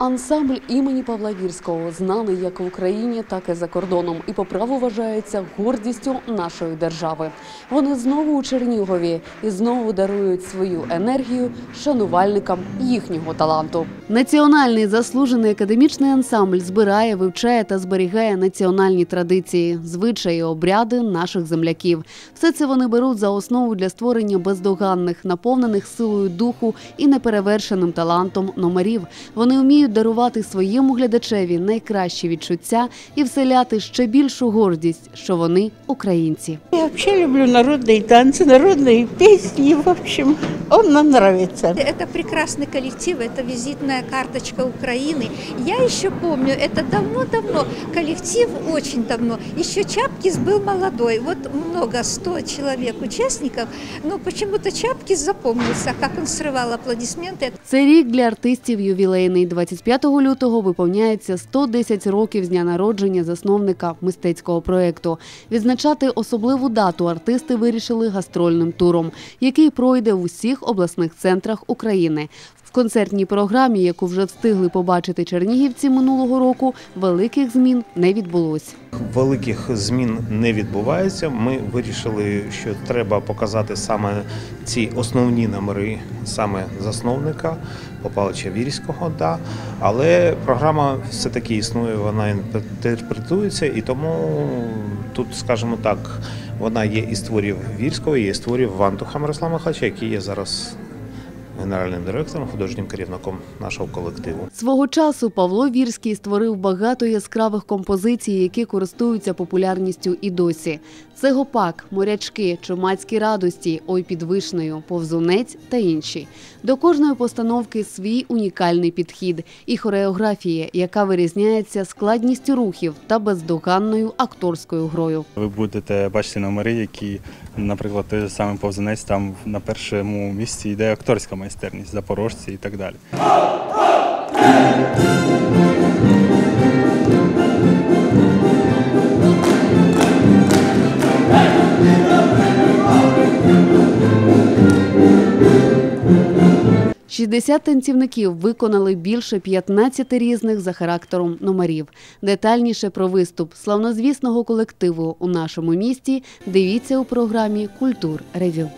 Ансамбль імені Павла Вірського знаний як в Україні, так і за кордоном, і по праву вважається гордістю нашої держави. Вони знову у Чернігові і знову дарують свою енергію шанувальникам їхнього таланту. Національний заслужений академічний ансамбль збирає, вивчає та зберігає національні традиції, звичаї, обряди наших земляків. Все це вони беруть за основу для створення бездоганних, наповнених силою духу і неперевершеним талантом номерів. Вони вміють дарувати своєму глядачеві найкращі відчуття і вселяти ще більшу гордість, що вони українці. Я вообще люблю народные танцы, народные песни. В общем, он нам нравится. Это прекрасный коллектив, это визитная карточка Украины. Я еще помню, это давно-давно, коллектив очень давно. Еще Чапкис был молодой, вот много, сто человек участников, но почему-то Чапкис запомнился, как он срывал аплодисменты. Цей рік для артистів ювілейний. 25 лютого виповняється 110 років з дня народження засновника мистецького проєкту. Відзначати особливу дату артисти вирішили гастрольним туром, який пройде в усіх обласних центрах України. Концертній програмі, яку вже встигли побачити чернігівці минулого року, великих змін не відбулось. Великих змін не відбувається. Ми вирішили, що треба показати саме ці основні номери, саме засновника Попалича Вірського. Да. Але програма все-таки існує, вона інтерпретується, і тому тут, скажімо так, вона є і створів Вірського, і створів Вантуха Мирослава Михайловича, який є зараз генеральним директором, художнім керівником нашого колективу. Свого часу Павло Вірський створив багато яскравих композицій, які користуються популярністю і досі. Це гопак, морячки, чумацькі радості, ой під вишнею, повзунець та інші. До кожної постановки свій унікальний підхід і хореографія, яка вирізняється складністю рухів та бездоганною акторською грою. Ви будете бачити номери, які, наприклад, той самий повзанець, там на першому місці йде акторська майстерність, запорожці і так далі. – 60 танцівників виконали більше 15 різних за характером номерів. Детальніше про виступ славнозвісного колективу у нашому місті дивіться у програмі Культур Ревю.